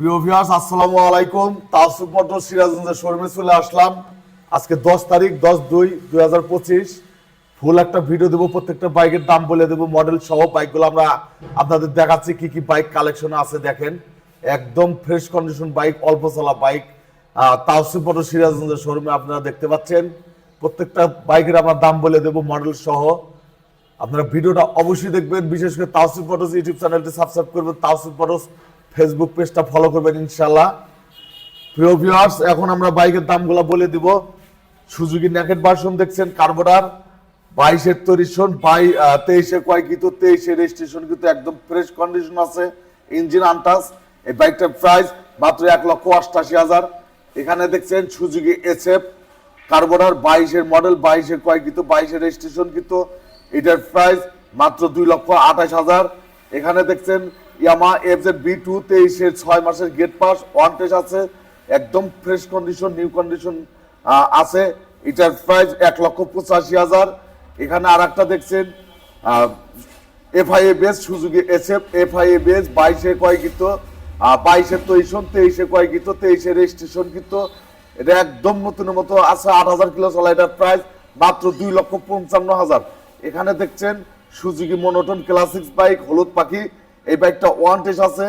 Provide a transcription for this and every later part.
প্রিয় ভিউয়ার্স আসসালামু আলাইকুম। তাসুফ মোটর সিরাজগঞ্জের শোরুমে চলে আসলাম। আজকে দশ তারিখ, দশ দুই দুই হাজার পঁচিশ। ফুল একটা ভিডিও দেবো, প্রত্যেকটা বাইকের দাম বলে দেবো মডেল সহ বাইকগুলো আমরা আপনাদের দেখাচ্ছি, কি কি বাইক কালেকশন আছে দেখেন। একদম ফ্রেশ কন্ডিশন বাইক, অল্প চলা বাইক। তাওসিফ মোটর সিরাজগঞ্জের শোরুমে আপনারা দেখতে পাচ্ছেন। প্রত্যেকটা বাইকের আমরা দাম বলে দেবো মডেল সহ। আপনারা ভিডিওটা অবশ্যই দেখবেন। বিশেষ করে তাওসিফ ফটোস ইউটিউব চ্যানেলটি সাবস্ক্রাইব করবেন, তাওসিফ ফটোস ফেসবুক পেজটা ফলো করবেন ইনশাল্লাহ প্রিয় ভিউয়ার্স এখন আমরা বাইকের দামগুলো বলে দিব। সুজুকি ন্যাকেট ভার্সন দেখছেন কার্বোডার বাইশের তরিশন বাই তেইশে কয় কিন্তু, তেইশে রেজিস্ট্রেশন কিন্তু একদম ফ্রেশ কন্ডিশন আছে। ইঞ্জিন আনটাস এই বাইকটার প্রাইস মাত্র এক লক্ষ অষ্টাশি হাজার। এখানে দেখছেন সুজুকি এসএফ কার্বোনার বাইশের মডেল বাইশে কয় কিন্তু, বাইশে রেজিস্ট্রেশন কিন্তু। এটার প্রাইস মাত্র দুই লক্ষ আঠাশ হাজার। এখানে দেখছেন Yamaha F FZ B two তেইশের ছয় মাসের গেট পাস ওয়ান টেস্ট আছে, একদম ফ্রেশ কন্ডিশন নিউ কন্ডিশন আছে। এটার প্রাইস এক লক্ষ পঁচাশি হাজার। এখানে আর একটা দেখছেন এফআইএ বেস সুযোগে এসএফ এফআইএ বেস বাইশে কয় কিন্তু বাইশে তৈশন, তেইশে কয় কিন্তু তেইশে রেজিস্ট্রেশন কিন্তু এটা একদম নতুনের মতো আছে, আট হাজার কিলো চলা এটার প্রাইস মাত্র দুই লক্ষ পঞ্চান্ন হাজার। এখানে দেখছেন, সুজুকি মনোটন ক্লাসিক্স বাইক হলুদ পাখি এই বাইকটা ওয়ান টেস্ট আছে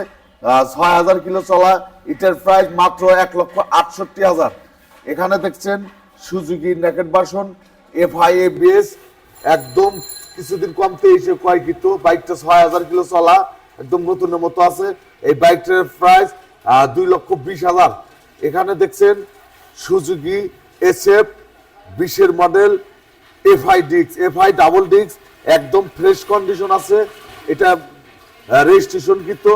ছয় হাজার কিলো চলা, এটার প্রাইস মাত্র এক লক্ষ আটষট্টি হাজার। এখানে দেখছেন Suzuki naked version FIA base একদম কিছুদিন কম তেইশে কয় কিন্তু বাইকটা ছয় হাজার কিলো চলা, একদম নতুনের মতো আছে। এই বাইকটার প্রাইস দুই লক্ষ বিশ হাজার। এখানে দেখছেন সুজুকি এসএফ বিশের model FI discs FI double discs একদম ফ্রেশ কন্ডিশন আছে। এটা রেজিস্ট্রেশন কিন্তু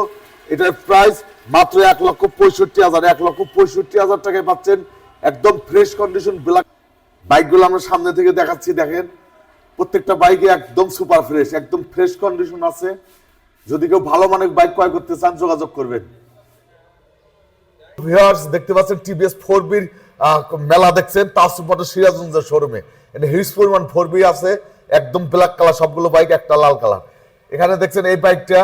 এটার প্রাইস মাত্র এক লক্ষ পঁয়ষট্টি হাজার। এক লক্ষ পঁয়ষট্টি হাজার টাকায় পাচ্ছেন একদম ফ্রেশ কন্ডিশন ব্ল্যাক বাইকগুলো আমরা সামনে থেকে দেখাচ্ছি, দেখেন। প্রত্যেকটা বাইকে একদম সুপার ফ্রেশ একদম ফ্রেশ কন্ডিশন আছে। যদি কেউ ভালো মানের বাইক ক্রয় করতে চান, যোগাযোগ করবেন। দেখতে পাচ্ছেন টিভিএস ফোর বির মেলা দেখছেন তাসুপাটো সিরাজগঞ্জের শোরুমে হিউজ পরিমাণ ফোর বি আছে, একদম ব্ল্যাক কালার সবগুলো বাইক একটা লাল কালার এখানে দেখছেন এই বাইকটা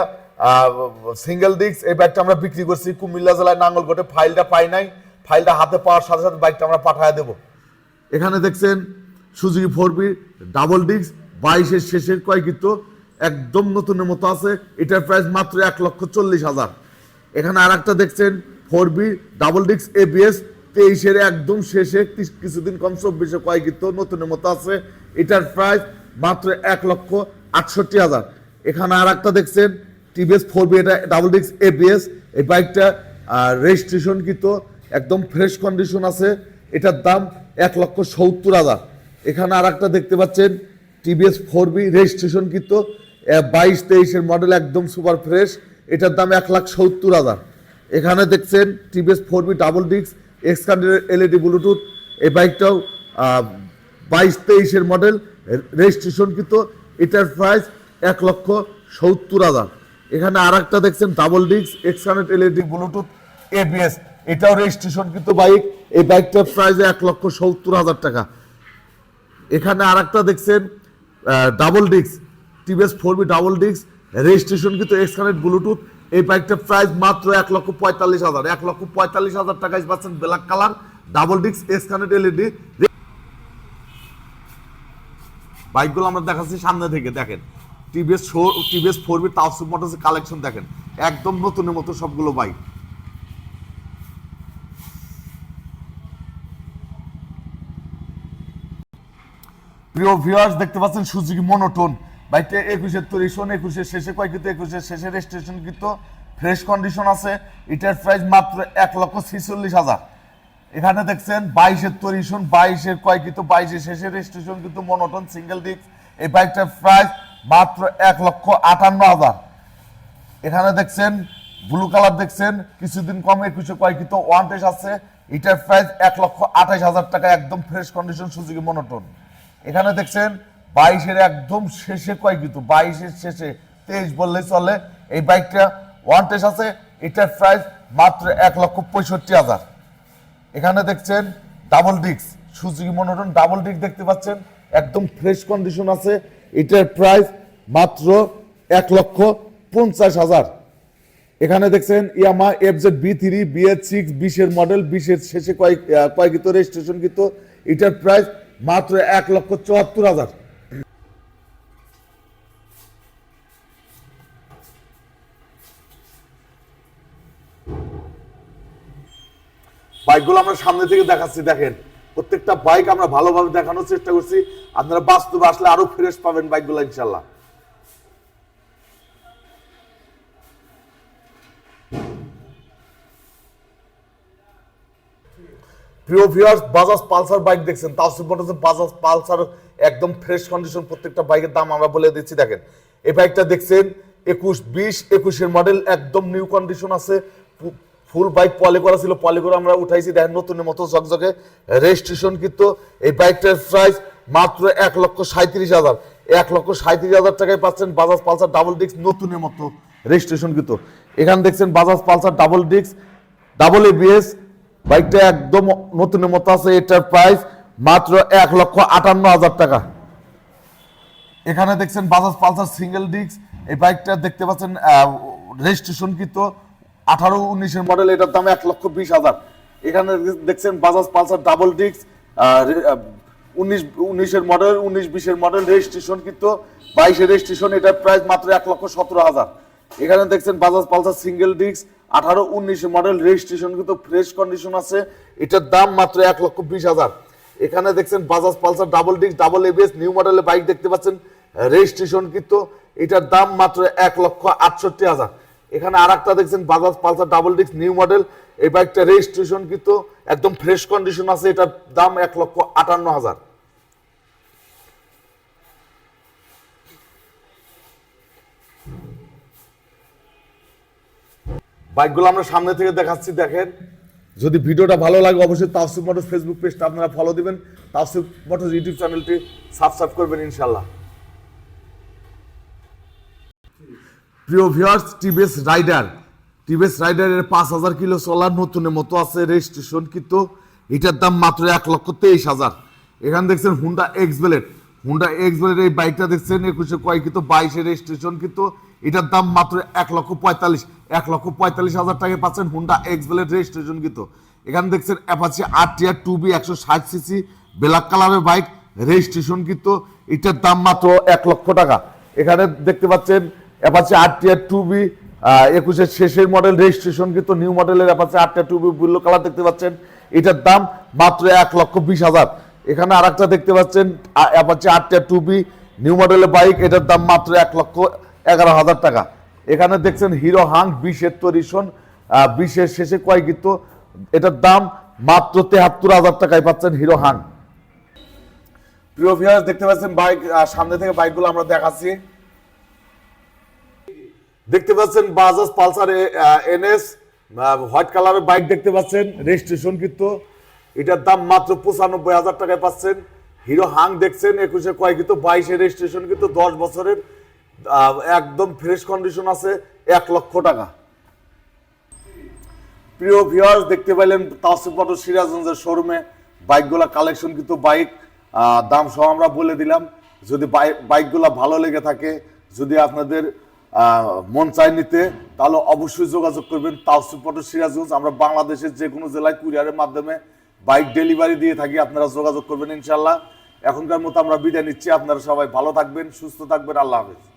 সিঙ্গেল ডিস্ক এই বাইকটা আমরা বিক্রি করছি। কুমিল্লা জেলায় নাঙ্গলকোটে। ফাইলটা পাই নাই। ফাইলটা হাতে পাওয়ার সাথে সাথে বাইকটা আমরা পাঠিয়ে দেবো। এখানে দেখছেন, Suzuki four V double disc বাইশের শেষের কয় কিন্তু একদম নতুনের মতো আছে। এটার প্রাইস মাত্র এক লক্ষ চল্লিশ হাজার। এখানে আর একটা দেখছেন four V double disc ABS তেইশের একদম শেষে কিছুদিন কম চব্বিশে কয় কিন্তু নতুনের মতো আছে। এটার প্রাইস মাত্র এক লক্ষ আটষট্টি হাজার। এখানে আর একটা দেখছেন টিভিএস ফোর বি এটা ডাবল ডিস্ক এবিএস এই বাইকটা রেজিস্ট্রেশন কিন্তু একদম ফ্রেশ কন্ডিশন আছে। এটার দাম এক লক্ষ সত্তর হাজার। এখানে আর একটা দেখতে পাচ্ছেন টিভিএস ফোর বি রেজিস্ট্রেশন কিন্তু বাইশ তেইশের মডেল একদম সুপার ফ্রেশ এটার দাম এক লাখ সত্তর হাজার। এখানে দেখছেন TVS four V double disc এক্সকান্ডের LED Bluetooth এই বাইকটাও বাইশ তেইশের মডেল রেজিস্ট্রেশন কিন্তু এটার প্রাইস এক লক্ষ সত্তর হাজার। এখানে আর একটা দেখছেন double disc Xconnect LED Bluetooth ABS এটাও রেজিস্ট্রেশন কিন্তু বাইক এই বাইকটার প্রাইস এক লক্ষ সত্তর হাজার টাকা। এখানে আর একটা দেখছেন double disc TVS four V double disc registration কিন্তু এক্সকানেট ব্লুটুথ এই বাইকটার প্রাইস মাত্র এক লক্ষ পঁয়তাল্লিশ হাজার। এক লক্ষ পঁয়তাল্লিশ হাজার টাকায় পাচ্ছেন black colour double disc X Xconnect LED বাইকগুলো আমরা দেখাচ্ছি সামনে থেকে, দেখেন। টিভিএস টিভিএস ফোর বি তাওসুপ মোটরসের কালেকশন দেখেন। একদম নতুনের মতো সবগুলো বাইক প্রিয় ভিউয়ার্স দেখতে পাচ্ছেন সুজুকি মনোটোন বাইকটা একুশের তরিশন একুশের শেষে কয় কিন্তু একুশের শেষে রেজিস্ট্রেশন কিন্তু ফ্রেশ কন্ডিশন আছে। এটার প্রাইস মাত্র এক লক্ষ ছিচল্লিশ হাজার। এখানে দেখছেন বাইশের তরিশন বাইশের কয় কিন্তু বাইশের শেষে রেজিস্ট্রেশন কিন্তু মনোটোন সিঙ্গেল ডিস্ক এই বাইকটার প্রাইস মাত্র এক লক্ষ আটান্ন হাজার। এখানে দেখছেন ব্লু কালার দেখছেন, কিছুদিন কমে একুশে কয় কিন্তু ওয়ান টেস্ট আছে। এটার প্রাইস এক লক্ষ আঠাশ হাজার টাকা, একদম ফ্রেশ কন্ডিশন সুযোগী মনোটন এখানে দেখছেন, বাইশের একদম শেষে কয় কিন্তু বাইশের শেষে, তেইশ বললেই চলে। এই বাইকটা ওয়ান টেস্ট আছে, এটার প্রাইস মাত্র এক লক্ষ পঁয়ষট্টি হাজার। এখানে দেখছেন double disc Suzuki monotone double disc দেখতে পাচ্ছেন, একদম ফ্রেশ কন্ডিশন আছে। এটার প্রাইস মাত্র এক লক্ষ পঞ্চাশ হাজার। এখানে দেখছেন Yamaha F Z V three V এর সিক্স বিশের মডেল বিশের শেষে কয়েক আহ, কয়েকিত রেজিস্ট্রেশন কিন্তু এটার প্রাইস মাত্র এক লক্ষ চুয়াত্তর হাজার। বাইকগুলো আমরা সামনে থেকে দেখাচ্ছি দেখেন। প্রত্যেকটা বাইক আমরা ভালোভাবে দেখানোর চেষ্টা করছি। আপনারা বাস্তবে আসলে আরও ফ্রেশ পাবেন বাইকগুলো ইনশাল্লাহ প্রিয় ভিউয়ার্স বাজাজ পালসার বাইক দেখছেন। তাওসিফ মোটরসের বাজাজ পালসার একদম ফ্রেশ কন্ডিশন প্রত্যেকটা বাইকের দাম আমরা বলে দিচ্ছি, দেখেন। এই বাইকটা দেখছেন, একুশ, বিশ, একুশের মডেল একদম নিউ কন্ডিশন আছে। ফুল বাইক পলি করা ছিল, পলি করে আমরা উঠাইছি। দেখেন নতুনের মতো ঝকঝকে রেজিস্ট্রেশন কিন্তু এই বাইকটার প্রাইস মাত্র এক লক্ষ সাঁত্রিশ হাজার। এক লক্ষ সাঁত্রিশ হাজার টাকায় পাচ্ছেন বাজাজ পালসার ডাবল ডিস্ক নতুনের মতো রেজিস্ট্রেশন কিন্তু। এখানে দেখছেন Bajaj Pulsar double disc double ABS বাইকটা একদম নতুনের মতো আছে, এটার প্রাইস মাত্র এক লক্ষ আটান্ন হাজার টাকা। এখানে দেখছেন বাজাজ পালসার সিঙ্গেল ডিস্ক এই বাইকটা দেখতে পাচ্ছেন রেজিস্ট্রেশন কিন্তু আঠারো উনিশের মডেল এটার দাম এক লক্ষ বিশ হাজার। এখানে দেখছেন বাজাজ পালসার ডাবল ডিস্ক উনিশ, উনিশের মডেল উনিশ বিশের মডেল রেজিস্ট্রেশন কিন্তু বাইশের রেজিস্ট্রেশন এটার প্রাইস মাত্র এক লক্ষ সতেরো হাজার। এখানে দেখছেন বাজাজ পালসার সিঙ্গেল ডিস্ক আঠারো উনিশ মডেল রেজিস্ট্রেশন কিন্তু ফ্রেশ কন্ডিশন আছে, এটার দাম মাত্র এক লক্ষ বিশ হাজার। এখানে দেখছেন Bajaj Pulsar double disc double ABS new মডেলের বাইক দেখতে পাচ্ছেন রেজিস্ট্রেশন কিন্তু এটার দাম মাত্র এক লক্ষ আটষট্টি হাজার। এখানে আর একটা দেখছেন Bajaj Pulsar double disc new model এই বাইকটা রেজিস্ট্রেশন কিন্তু একদম ফ্রেশ কন্ডিশন আছে, এটার দাম এক লক্ষ আটান্ন হাজার। বাইকগুলো আমরা সামনে থেকে দেখাচ্ছি, দেখেন। যদি ভিডিওটা ভালো লাগে, অবশ্যই তাফসিফ মোটরস ফেসবুক পেজটা আপনারা ফলো দিবেন। তাফসিফ মোটরস ইউটিউব চ্যানেলটি সাবস্ক্রাইব করবেন ইনশাল্লাহ প্রিয় ভিউয়ার্স টিভিএস রাইডার টিভিএস রাইডারের পাঁচ হাজার কিলো চলার নতুনের মতো আছে রেজিস্ট্রেশন কিন্তু এটার দাম মাত্র এক লক্ষ তেইশ হাজার। এখানে দেখছেন Honda X Blade Honda X Blade এই বাইকটা দেখছেন, একুশে কয় কিন্তু বাইশে রেজিস্ট্রেশন কিন্তু এটার দাম মাত্র এক লক্ষ পঁয়তাল্লিশ। এক লক্ষ পঁয়তাল্লিশ হাজার টাকায় পাচ্ছেন হুন্ডা এক্স ব্লেড রেজিস্ট্রেশন কিন্তু। এখানে দেখছেন Apache R TR two V একশো ষাট সিসি ব্ল্যাক কালারের বাইক রেজিস্ট্রেশন কিন্তু এটার দাম মাত্র এক লক্ষ টাকা। এখানে দেখতে পাচ্ছেন Apache R TR two V একুশের শেষের মডেল রেজিস্ট্রেশন কিন্তু নিউ মডেলের Apache R TR two V blue colour দেখতে পাচ্ছেন। এটার দাম মাত্র এক লক্ষ বিশ হাজার। এখানে আর একটা দেখতে পাচ্ছেন Apache R TR two V new মডেলের বাইক এটার দাম মাত্র এক লক্ষ এগারো হাজার টাকা। এখানে দেখছেন হিরো হাং বিশের তরিশন বিশের শেষে কয় গীত এটার দাম মাত্র তেহাত্তর হাজার টাকায় পাচ্ছেন হিরো হাং প্রিয় ভিউয়ার্স দেখতে পাচ্ছেন বাইক সামনে থেকে বাইকগুলো আমরা দেখাচ্ছি। দেখতে পাচ্ছেন বাজাজ পালসার এনএস হোয়াইট কালারের বাইক দেখতে পাচ্ছেন রেজিস্ট্রেশন কিন্তু। এটার দাম মাত্র পঁচানব্বই হাজার টাকায় পাচ্ছেন। হিরো হাং দেখছেন, একুশে কয় কিন্তু, বাইশে রেজিস্ট্রেশন কিন্তু দশ বছরের একদম ফ্রেশ কন্ডিশন আছে, এক লক্ষ টাকা। প্রিয় ভিউয়ার্স দেখতে পাইলেন মোটর সিরাজগঞ্জের শোরুমে বাইকগুলা কালেকশন কিন্তু বাইক দাম সহ আমরা বলে দিলাম। যদি বাইকগুলা ভালো লেগে থাকে, যদি আপনাদের মন চাই নিতে, তাহলে অবশ্যই যোগাযোগ করবেন তাওসিফ মোটর সিরাজগঞ্জ। আমরা বাংলাদেশের যে কোনো জেলায় কুরিয়ারের মাধ্যমে বাইক ডেলিভারি দিয়ে থাকি, আপনারা যোগাযোগ করবেন ইনশাল্লাহ এখনকার মতো আমরা বিদায় নিচ্ছি। আপনারা সবাই ভালো থাকবেন, সুস্থ থাকবেন। আল্লাহ হাফেজ।